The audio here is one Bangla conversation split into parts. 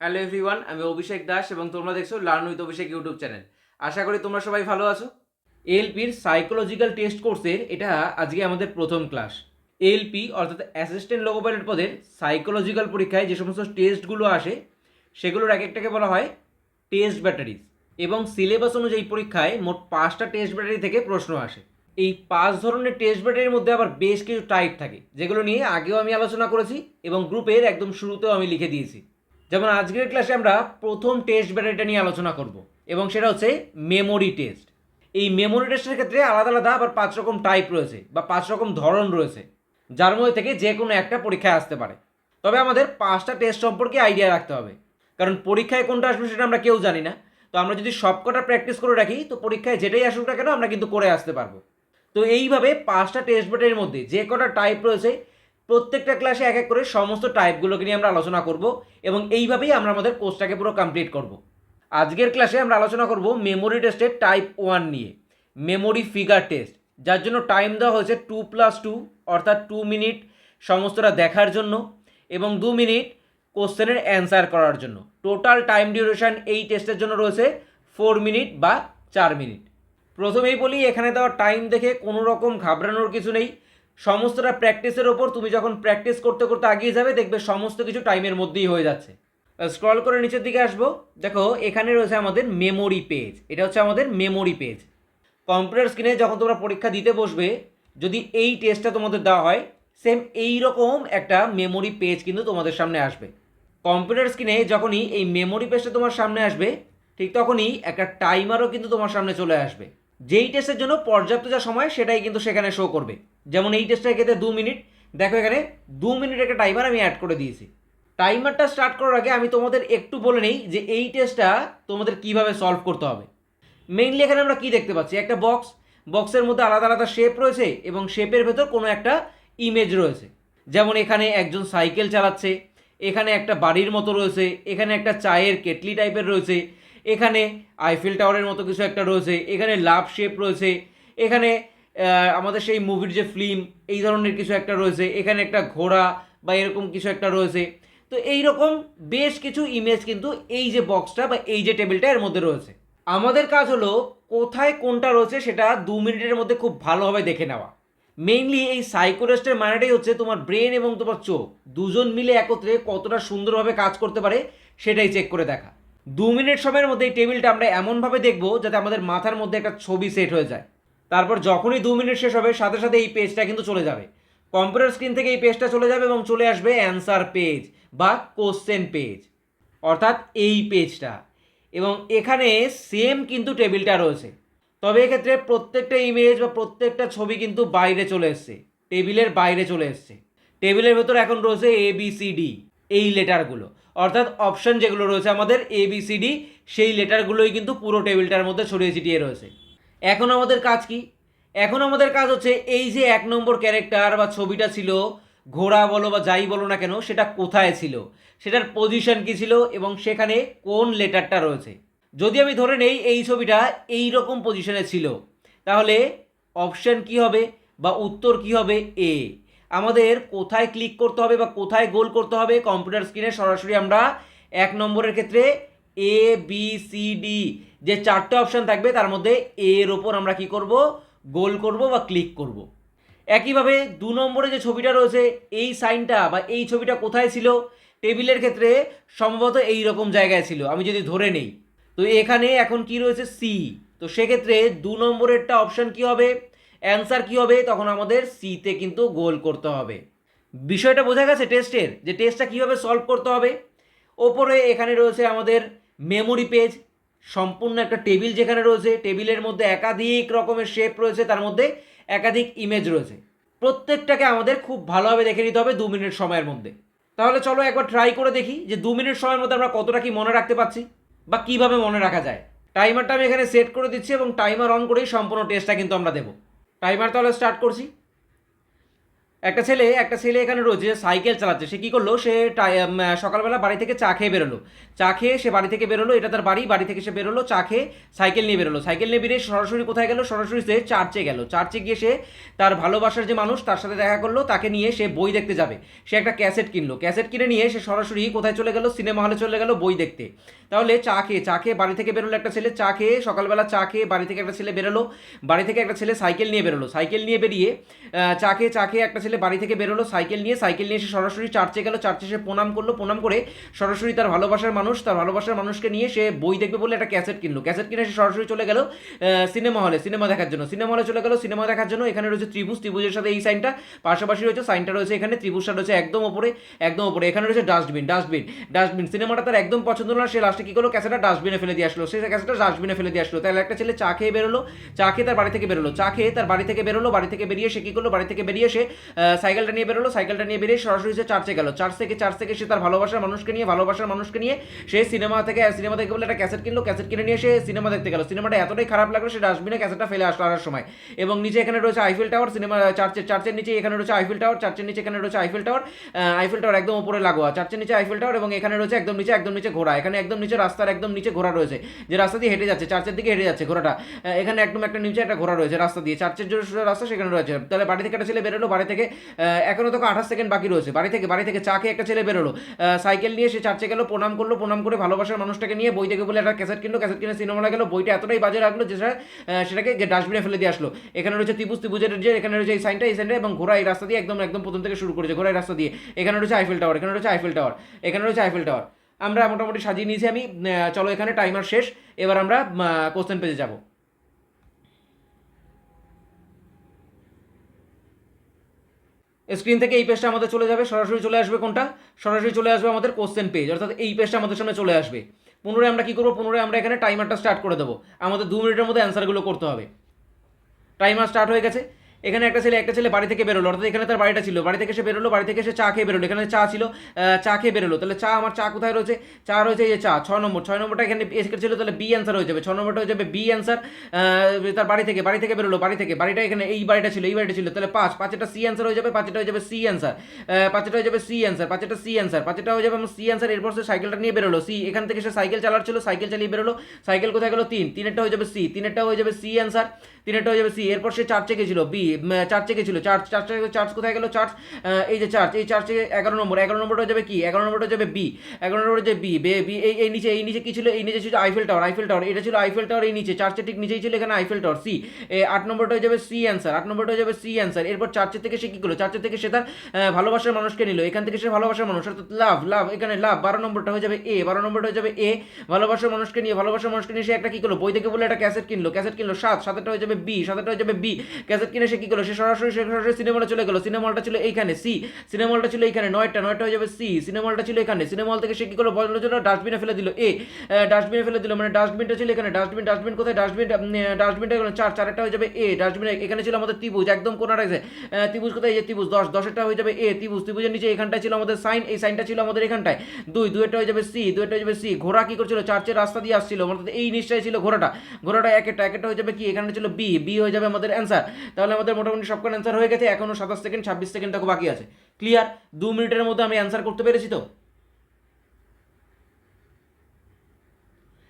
হ্যালো এভরিওয়ান, আমি অভিষেক দাস এবং তোমরা দেখছ learn with Abhishek YouTube channel. আশা করি তোমরা সবাই ভালো আছো। এলপির সাইকোলজিক্যাল টেস্ট কোর্সের এটা আজকে আমাদের প্রথম ক্লাস এলপি অর্থাৎ অ্যাসিস্ট্যান্ট লোকোপাইলট পদের সাইকোলজিক্যাল পরীক্ষায় যে সমস্ত টেস্টগুলো আসে, সেগুলোর এক একটাকে বলা হয় টেস্ট ব্যাটারিজ এবং সিলেবাস অনুযায়ী পরীক্ষায় মোট পাঁচটা টেস্ট ব্যাটারি থেকে প্রশ্ন আসে। এই পাঁচ ধরনের টেস্ট ব্যাটারির মধ্যে আবার বেশ কিছু টাইপ থাকে, যেগুলো নিয়ে আগেও আমি আলোচনা করেছি এবং গ্রুপের একদম শুরুতেও আমি লিখে দিয়েছি। যেমন আজকের ক্লাসে আমরা প্রথম টেস্ট ব্যাটারিটা নিয়ে আলোচনা করব, এবং সেটা হচ্ছে মেমোরি টেস্ট এই মেমোরি টেস্টের ক্ষেত্রে আলাদা আলাদা আবার পাঁচ রকম টাইপ রয়েছে, বা পাঁচ রকম ধরন রয়েছে, যার মধ্যে থেকে যে কোনো একটা পরীক্ষায় আসতে পারে। তবে আমাদের পাঁচটা টেস্ট সম্পর্কে আইডিয়া রাখতে হবে, কারণ পরীক্ষায় কোনটা আসবে সেটা আমরা কেউ জানি না। তো আমরা যদি সবকটা প্র্যাকটিস করে রাখি, তো পরীক্ষায় যেটাই আসুক না কেন আমরা কিন্তু করে আসতে পারব। তো এইভাবে পাঁচটা টেস্ট ব্যাটারির মধ্যে যে কটা টাইপ রয়েছে প্রত্যেকটা ক্লাসে এক এক করে সমস্ত টাইপগুলোকে নিয়ে আমরা আলোচনা করব এবং এইভাবেই আমরা আমাদের কোর্সটাকে পুরো কমপ্লিট করব। আজকের ক্লাসে আমরা আলোচনা করব মেমোরি টেস্টের টাইপ ওয়ান নিয়ে। মেমোরি ফিগার টেস্ট যার জন্য টাইম দেওয়া হয়েছে টু প্লাস টু অর্থাৎ টু মিনিট সমস্তটা দেখার জন্য এবং দু মিনিট কোশ্চেনের অ্যান্সার করার জন্য। টোটাল টাইম ডিউরেশন এই টেস্টের জন্য রয়েছে ফোর মিনিট বা চার মিনিট প্রথমেই বলি, এখানে দেওয়া টাইম দেখে কোনো রকম ঘাবড়ানোর কিছু নেই। সমস্তটা প্র্যাকটিসের ওপর তুমি যখন প্র্যাকটিস করতে করতে আগিয়ে যাবে, দেখবে সমস্ত কিছু টাইমের মধ্যেই হয়ে যাচ্ছে। স্ক্রল করে নিচের দিকে আসব। দেখো, এখানে রয়েছে আমাদের মেমোরি পেজ এটা হচ্ছে আমাদের মেমোরি পেজ কম্পিউটার স্ক্রিনে যখন তোমরা পরীক্ষা দিতে বসবে, যদি এই টেস্টটা তোমাদের দেওয়া হয় সেম এই রকম একটা মেমোরি পেজ কিন্তু তোমাদের সামনে আসবে। কম্পিউটার স্ক্রিনে যখনই এই মেমোরি পেজটা তোমার সামনে আসবে, ঠিক তখনই একটা টাইমারও কিন্তু তোমার সামনে চলে আসবে। যেই টেস্টের জন্য পর্যাপ্ত যা সময়, সেটাই কিন্তু সেখানে শো করবে। যেমন এই টেস্টের ক্ষেত্রে দু মিনিট দেখো এখানে দু মিনিট একটা টাইমার আমি অ্যাড করে দিয়েছি। টাইমারটা স্টার্ট করার আগে আমি তোমাদের একটু বলে নেই যে এই টেস্টটা তোমাদের কীভাবে সলভ করতে হবে। মেইনলি এখানে আমরা কি দেখতে পাচ্ছি? একটা বক্স বক্সের মধ্যে আলাদা আলাদা শেপ রয়েছে এবং শেপের ভেতর কোনো একটা ইমেজ রয়েছে। যেমন এখানে একজন সাইকেল চালাচ্ছে, এখানে একটা বাড়ির মতো রয়েছে, এখানে একটা চায়ের কেটলি টাইপের রয়েছে, এখানে আইফেল টাওয়ারের মতো কিছু একটা রয়েছে, এখানে লাভ শেপ রয়েছে, এখানে আমাদের সেই মুভির যে ফিল্ম এই ধরনের কিছু একটা রয়েছে। এখানে একটা ঘোড়া বা এরকম কিছু একটা রয়েছে। তো এই রকম বেশ কিছু ইমেজ কিন্তু এই যে বক্সটা বা এই যে টেবিলটা এর মধ্যে রয়েছে। আমাদের কাজ হলো কোথায় কোনটা রয়েছে সেটা দু মিনিটের মধ্যে খুব ভালোভাবে দেখে নেওয়া। মেইনলি এই সাইকোরেস্টের মানেটাই হচ্ছে তোমার ব্রেন এবং তোমার চোখ। দুজন মিলে একত্রে কতটা সুন্দরভাবে কাজ করতে পারে সেটাই চেক করে দেখা। দু মিনিট সময়ের মধ্যে এই টেবিলটা আমরা এমনভাবে দেখব যাতে আমাদের মাথার মধ্যে একটা ছবি সেট হয়ে যায়। তারপর যখনই দু মিনিট শেষ হবে, সাথে সাথে এই পেজটা কিন্তু চলে যাবে। কম্পিউটার স্ক্রিন থেকে এই পেজটা চলে যাবে এবং চলে আসবে অ্যান্সার পেজ বা কোশ্চেন পেজ অর্থাৎ এই পেজটা এবং এখানে সেম কিন্তু টেবিলটা রয়েছে। তবে এক্ষেত্রে প্রত্যেকটা ইমেজ বা প্রত্যেকটা ছবি কিন্তু বাইরে চলে এসছে টেবিলের বাইরে চলে এসছে। টেবিলের ভেতর এখন রয়েছে এ বি সি ডি এই লেটারগুলো অর্থাৎ অপশন যেগুলো রয়েছে আমাদের এ বি সি ডি সেই লেটারগুলোই কিন্তু পুরো টেবিলটার মধ্যে ছড়িয়ে ছিটিয়ে রয়েছে। এখন আমাদের কাজ কি? এখন আমাদের কাজ হচ্ছে এই যে এক নম্বর ক্যারেক্টার বা ছবিটা ছিল, ঘোড়া বলো বা যাই বলো না কেন, সেটা কোথায় ছিল? সেটার পজিশন কি ছিল এবং সেখানে কোন লেটারটা রয়েছে? যদি আমি ধরে নেই এই ছবিটা এই রকম পজিশনে ছিল, তাহলে অপশন কি হবে বা উত্তর কি হবে? এ আমাদের কোথায় ক্লিক করতে হবে বা কোথায় গোল করতে হবে? কম্পিউটার স্ক্রিনে সরাসরি আমরা এক নম্বরের ক্ষেত্রে এ বি সি ডি যে চারটে অপশন থাকবে, তার মধ্যে এর ওপর আমরা কি করব? গোল করব বা ক্লিক করব। একইভাবে দু নম্বরে যে ছবিটা রয়েছে, এই সাইনটা বা এই ছবিটা কোথায় ছিল? টেবিলের ক্ষেত্রে সম্ভবত এই রকম জায়গায় ছিল, আমি যদি ধরে নেই। তো এখানে এখন কি রয়েছে? সি তো সেক্ষেত্রে দু নম্বরেরটা অপশন কি হবে? অ্যান্সার কি হবে? তখন আমাদের সিতে কিন্তু গোল করতে হবে। বিষয়টা বোঝা গেছে টেস্টের যে টেস্টটা কীভাবে সলভ করতে হবে? ওপরে এখানে রয়েছে আমাদের মেমোরি পেজ সম্পূর্ণ একটা টেবিল যেখানে রয়েছে টেবিলের মধ্যে একাধিক রকমের শেপ রয়েছে, তার মধ্যে একাধিক ইমেজ রয়েছে। প্রত্যেকটাকে আমাদের খুব ভালোভাবে দেখে নিতে হবে দু মিনিট সময়ের মধ্যে। তাহলে চলো একবার ট্রাই করে দেখি যে দু মিনিট সময়ের মধ্যে আমরা কতটা কি মনে রাখতে পারছি বা কীভাবে মনে রাখা যায়। টাইমারটা আমি এখানে সেট করে দিচ্ছি এবং টাইমার অন করেই সম্পূর্ণ টেস্টটা কিন্তু আমরা দেবো। টাইমার তাহলে স্টার্ট করছি। একটা ছেলে একটা ছেলে এখানে রয়েছে সাইকেল চালাচ্ছে। সে কী করল? সে সকালবেলা বাড়ি থেকে চা খেয়ে বেরোলো। চা খেয়ে সে বাড়ি থেকে বেরোলো, এটা তার বাড়ি। বাড়ি থেকে সে বেরোলো, চা খেয়ে সাইকেল নিয়ে বেরোলো। সাইকেল নিয়ে বেরিয়ে সরাসরি কোথায় গেল? সরাসরি সে চার্চে গেল। চার্চে গিয়ে সে তার ভালোবাসার যে মানুষ, তার সাথে দেখা করল, তাকে নিয়ে সে বই দেখতে যাবে। সে একটা ক্যাসেট কিনলো। ক্যাসেট কিনে নিয়ে সে সরাসরি কোথায় চলে গেল? সিনেমা হলে চলে গেল বই দেখতে। তাহলে চা খেয়ে চা খেয়ে বাড়ি থেকে বেরোলো একটা ছেলে, চা খেয়ে সকালবেলা চা খেয়ে বাড়ি থেকে একটা ছেলে বেরোলো। বাড়ি থেকে একটা ছেলে সাইকেল নিয়ে বেরোলো। সাইকেল নিয়ে বেরিয়ে চা খেয়ে চা খেয়ে একটা ছেলে বাড়ি থেকে বেরোলো, সাইকেল নিয়ে সাইকেল নিয়ে এসে সরাসরি চার্চে গেল, চার্চে সে প্রণাম করল, প্রণাম করে সরাসরি তার ভালোবাসার মানুষ, তার ভালোবাসার মানুষকে নিয়ে সে বই দেখবে বলে একটা ক্যাসেট কিনলো। ক্যাসেট কিনে সে সরাসরি চলে গেল সিনেমা হলে, সিনেমা দেখার জন্য। সিনেমা হলে চলে গেল, সিনেমা দেখার জন্য এখানে রয়েছে ত্রিভুজ, ত্রিভুজের সাথে এই সাইনটা, পাশাপাশি রয়েছে সাইনটা রয়েছে এখানে, ত্রিভুজটা রয়েছে একদম ওপরে একদম ওপরে। এখানে রয়েছে ডাস্টবিন ডাস্টবিন ডাস্টবিন। সিনেমাটা তার একদম পছন্দ না, সে লাস্টে কি করল, ক্যাসেটটা ডাস্টবিনে ফেলে দিয়ে আসলো। সে ক্যাসেটটা ডাস্টবিনে ফেলে দিয়ে আসলো। তাহলে একটা ছেলে চা খেয়ে বেরোলো, চা খেয়ে তার বাড়ি থেকে বেরোলো, চা খেয়ে তার বাড়ি থেকে বেরোলো, বাড়ি থেকে বেরিয়ে সে কি করল, বাড়ি থেকে বেরিয়ে সে সাইকেলটা নিয়ে বেরোলো, সাইকেলটা নিয়ে বেরিয়ে সরাসরি সে চার্চে গেল। চার্চ থেকে চার্চ থেকে সে তার ভালোবাসার মানুষকে নিয়ে, ভালোবাসার মানুষকে নিয়ে সে সিনেমা থেকে সিনেমা থেকে বলে একটা ক্যাসেট কিনলো, ক্যাসেট কিনে নিয়ে সে সিনেমা দেখতে গেল। সিনেমাটা এতটাই খারাপ লাগল সে ডাস্টবিনে ক্যাসেটটা ফেলে আসলো আসার সময়। এবং নিচে এখানে রয়েছে আইফেল টাওয়ার সিনেমা, চার্চের চার্চের নিচে এখানে রয়েছে আইফেল টাওয়ার চার্চের নিচে এখানে রয়েছে আইফেল টাওয়ার আইফেল টাওয়ার একদম উপরে লাগোয়া। চার্চের নিচে আইফেল টাওয়ার এবং এখানে রয়েছে একদম নিচে একদম নিচে ঘোড়া। এখানে একদম নিচে রাস্তার, একদম নিচে ঘোড়া রয়েছে। যে রাস্তা দিয়ে হেঁটে যাচ্ছে, চার্চের দিকে হেঁটে যাচ্ছে ঘোড়াটা। এখানে একদম একটা নিচে একটা ঘোড়া রয়েছে রাস্তা দিয়ে। চার্চের যে রাস্তা সেখানে রয়েছে। তাহলে বাড়ি থেকে একটা ছেলে বেরোলো, বাড়ি থেকে আহ, এখনও তোকে আঠাশ সেকেন্ড বাকি রয়েছে। বাড়ি থেকে বাড়ি থেকে চা খেয়ে একটা ছেলে বেরোলো। সাইকেল নিয়ে সে চার্চে গেলো প্রণাম করল প্রণাম করে ভালোবাসার মানুষটাকে নিয়ে বই থেকে বলে একটা ক্যাসেট কিনলো ক্যাসেট কিনে সিনেমা গেলো বইটা এতটাই বাজে রাখল যে সেটাকে ডাস্টবিনে ফেলে দিয়ে আসলো। এখানে রয়েছে ত্রিভুজ ত্রিভুজের যে এখানে রয়েছে এই সাইনটা এই সাইনটা এবং ঘোড়া এই রাস্তা দিয়ে একদম একদম প্রথম থেকে শুরু করেছে ঘোড়া এই রাস্তা দিয়ে। এখানে রয়েছে আইফেল টাওয়ার এখানে রয়েছে আইফেল টাওয়ার এখানে রয়েছে আইফেল টাওয়ার আমরা মোটামুটি সাজিয়ে নিয়েছি আমি। চলো এখানে টাইমার শেষ। এবার আমরা কোশ্চেন পেজে যাব। স্ক্রিন থেকে এই পেজটা আমাদের চলে যাবে, সরাসরি চলে আসবে কোনটা? সরাসরি চলে আসবে আমাদের কোশ্চেন পেজ অর্থাৎ এই পেজটা আমাদের সামনে চলে আসবে। পুনরায় আমরা কি করব? পুনরায় আমরা এখানে টাইমারটা স্টার্ট করে দেবো। আমাদের দু মিনিটের মধ্যে অ্যান্সারগুলো করতে হবে। টাইমার স্টার্ট হয়ে গেছে। এখানে একটা ছেলে একটা ছেলে বাড়ি থেকে বেরোলো। অর্থাৎ এখানে তার বাড়িটা ছিল। বাড়ি থেকে সে বেরোলো, বাড়ি থেকে সে চা খেয়ে বেরোলো। এখানে চা ছিল চা খেয়ে বেরোলো। তাহলে চা, আমার চা কোথায় রয়েছে? চা রয়েছে এই চা ছয় নম্বর। ছয় নম্বরটা এখানে এসে ছিল, তাহলে বি অ্যান্সার হয়ে যাবে। ছ নম্বরটা হয়ে যাবে বি অ্যান্সার তার বাড়ি থেকে বাড়ি থেকে বেরোলো, বাড়ি থেকে। বাড়িটা এখানে এই বাড়িটা ছিল, এই বাড়িটা ছিল। তাহলে পাঁচ পাঁচটা সি অ্যান্সার হয়ে যাবে পাঁচটা হয়ে যাবে সি অ্যান্সার পাঁচটা হয়ে যাবে সি অ্যান্সার পাঁচটা সি অ্যান্সার পাঁচটা হয়ে যাবে আমার সি অ্যান্সার এরপর সে সাইকেলটা নিয়ে বেরোলো। সি এখান থেকে সে সাইকেল চালাচ্ছিল সাইকেল চালিয়ে বেরোলো। সাইকেল কোথায় গেলো? তিন, তিনেরটা হয়ে যাবে সি তিনেরটা হয়ে যাবে সি অ্যান্সার তিনেরটা হয়ে যাবে সি এরপর সে চার্চে গেছিল বি চার্চে গেছিল চার্চ চার্চে চার্চ কোথায় গেল? চার্চ এই যে চার্চ এই চার্চে এগারো নম্বর, এগারো নম্বরটা যাবে কি? এগারো নম্বরটা যাবে বি এগারো নম্বর হয়ে যাবে বি বে বি এই এই নিচে এই নিচে কি ছিল? এই নিচে ছিল আইফেল টাওয়ার আইফেল টাওয়ার এটা ছিল আইফেল টাওয়ার এই নিচে। চার্চের ঠিক নিচেই ছিল এখানে আইফেল টাওয়ার সি আট নম্বরটা হয়ে যাবে সি অ্যান্সার আট নম্বরটা হয়ে যাবে সি অ্যান্সার এরপর চার্চের থেকে সে কি করল? চার্চের থেকে সে তার ভালোবাসার মানুষকে নিল। এখান থেকে সে ভালোবাসার মানুষ, অর্থাৎ লাভ লাভ এখানে লাভ বারো নম্বরটা হয়ে যাবে এ বারো নম্বরটা হয়ে যাবে এ ভালোবাসার মানুষকে নিয়ে, ভালোবাসার মানুষকে নিয়ে সে একটা কি করল? বই থেকে বলে একটা ক্যাসেট কিনলো। ক্যাসেট কিনলো সাত, সাতেরটা হয়ে যাবে বি সাতেরটা হয়ে যাবে বি ক্যাসেট কিনে সে কি করল? সে সরাসরি সে সরাসরি সিনেমা চলে গেলো। সিনেমা হলটা ছিল এইখানে, সি। সিনেমা হলটা ছিল এইখানে, নয়টা নয়টা হয়ে যাবে সি। সিনেমা হলটা ছিল এখানে। সিনেমা হল থেকে সে কি করল? বদলের জন্য ডাস্টবিনে ফেলে দিল। এ ডাস্টবিনে ফেলে দিল। মানে ডাস্টবিনটা ছিল এখানে। ডাস্টবিন ডাস্টবিন কোথায়? ডাস্টবিন ডাস্টবিনটা চার চারটা হয়ে যাবে এ। ডাস্টবিনে এখানে ছিল আমাদের ত্রিভুজ, একদম কোনার আছে ত্রিভুজ কোথায়? যে ত্রিভুজ, দশ, দশেরটা হয়ে যাবে এ। ত্রিভুজ, ত্রিভুজের নিচে এখানটায় ছিল আমাদের সাইন। এই সাইনটা ছিল আমাদের এখানটায়। দুই, দুইটা হয়ে যাবে সি, দুইটা হয়ে যাবে সি। ঘোড়া কি করছিল? চার্চের রাস্তা দিয়ে আসছিল। অর্থাৎ এই নিশ্চয় ছিল ঘোড়াটা। ঘোড়াটা একটা একটা হয়ে যাবে কি? এখানে ছিল বি। বি হয়ে যাবে আমাদের অ্যান্সার। তাহলে আমাদের মোটামুটি সবকটা অ্যান্সার হয়ে গেছে, এখনও সাতাশ সেকেন্ড ছাব্বিশ সেকেন্ড দেখো বাকি আছে। ক্লিয়ার দু মিনিটের মধ্যে আমি অ্যান্সার করতে পেরেছি তো?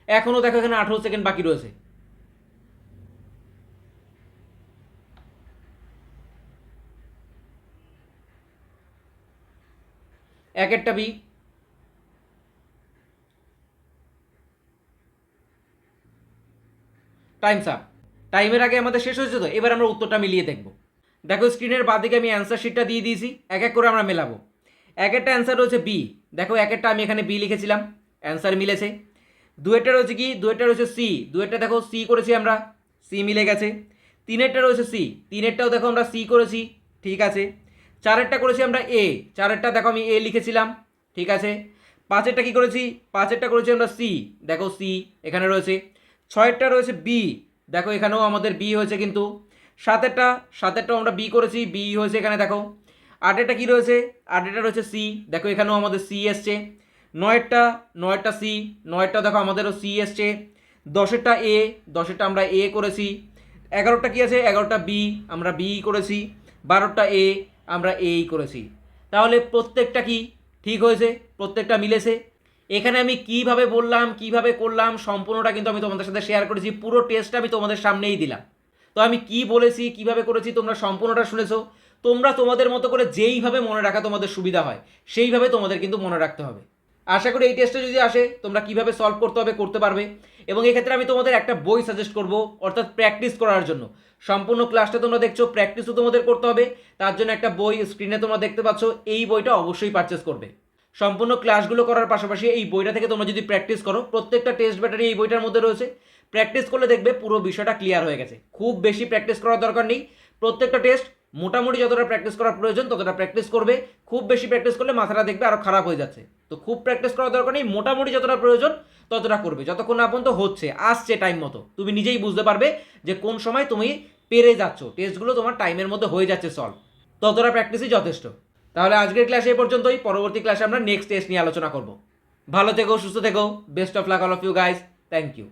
এখনও দেখো এখানে আঠেরো সেকেন্ড বাকি রয়েছে। এক একটা বি টাইমস আপ টাইমের আগে আমাদের শেষ হয়েছে তো, এবার আমরা উত্তরটা মিলিয়ে দেখব। দেখো স্ক্রিনের বাদিকে আমি অ্যান্সার শিটটা দিয়ে দিয়েছি, এক এক করে আমরা মেলাবো। এক একটা অ্যান্সার রয়েছে বি দেখো, এক একটা আমি এখানে বি লিখেছিলাম অ্যান্সার মিলেছে। দুয়েরটা রয়েছে কি? দুয়েরটা রয়েছে সি দুয়েরটা দেখো সি করেছি আমরা সি মিলে গেছে। তিনেরটা রয়েছে সি তিনেরটাও দেখো আমরা সি করেছি, ঠিক আছে। চারেরটা করেছি আমরা এ চারেরটা দেখো আমি এ লিখেছিলাম, ঠিক আছে। পাঁচেরটা কি করেছি? পাঁচেরটা করেছি আমরা সি দেখো সি এখানে রয়েছে। ছয়েরটা রয়েছে বি দেখো, এখানেও আমাদের বি হয়েছে কিন্তু সাতেরটা, সাতেরটাও আমরা বি করেছি বি হয়েছে এখানে, দেখো। আটেরটা কি রয়েছে? আটেরটা রয়েছে সি দেখো, এখানেও আমাদের সি এসছে। নয়েরটা নয়েরটা সি নয়েরটা দেখো, আমাদেরও সি এসছে। দশেরটা এ দশেরটা আমরা এ করেছি। এগারোটা কি আছে? এগারোটা বি আমরা বি করেছি। বারোটা এ আমরা এই করেছি। তাহলে প্রত্যেকটা কি ঠিক হয়েছে? প্রত্যেকটা মিলেছে? এখানে আমি কীভাবে বললাম, কীভাবে করলাম, সম্পূর্ণটা কিন্তু আমি তোমাদের সাথে শেয়ার করেছি। পুরো টেস্টটা আমি তোমাদের সামনেই দিলাম। তো আমি কি বলেছি, কীভাবে করেছি, তোমরা সম্পূর্ণটা শুনেছো। তোমরা তোমাদের মতো করে যেইভাবে মনে রাখা তোমাদের সুবিধা হয়, সেইভাবে তোমাদের কিন্তু মনে রাখতে হবে। আশা করি এই টেস্টে যদি আসে, তোমরা কীভাবে সলভ করতে হবে, করতে পারবে। এবং এক্ষেত্রে আমি তোমাদের একটা বই সাজেস্ট করব, অর্থাৎ প্র্যাকটিস করার জন্য। সম্পূর্ণ ক্লাসটা তোমরা দেখছ প্র্যাকটিসও তোমাদের করতে হবে। তার জন্য একটা বই স্ক্রিনে তোমরা দেখতে পাচ্ছ, এই বইটা অবশ্যই পারচেস করবে। সম্পূর্ণ ক্লাসগুলো করার পাশাপাশি এই বইটা থেকে তোমরা যদি প্র্যাকটিস করো, প্রত্যেকটা টেস্ট ব্যাটারি এই বইটার মধ্যে রয়েছে। প্র্যাকটিস করলে দেখবে পুরো বিষয়টা ক্লিয়ার হয়ে গেছে। খুব বেশি প্র্যাকটিস করার দরকার নেই। প্রত্যেকটা টেস্ট মোটামুটি যতটা প্র্যাকটিস করার প্রয়োজন ততটা প্র্যাকটিস করবে। খুব বেশি প্র্যাকটিস করলে মাথাটা দেখবে আরও খারাপ হয়ে যাচ্ছে। তো খুব প্র্যাকটিস করার দরকার নেই। মোটামুটি যতটা প্রয়োজন ততটা করবে। যতক্ষণ না পর্যন্ত হচ্ছে, আসছে টাইম মতো। তুমি নিজেই বুঝতে পারবে যে কোন সময় তুমি পেরে যাচ্ছ। টেস্টগুলো তোমার টাইমের মধ্যে হয়ে যাচ্ছে সলভ ততটা প্র্যাকটিসই যথেষ্ট। তাহলে আজকের ক্লাস এই পর্যন্তই। পরবর্তী ক্লাসে আমরা নেক্সট টেস্ট নিয়ে আলোচনা করব। ভালো থেকো, সুস্থ থেকো। Best of luck all of you guys thank you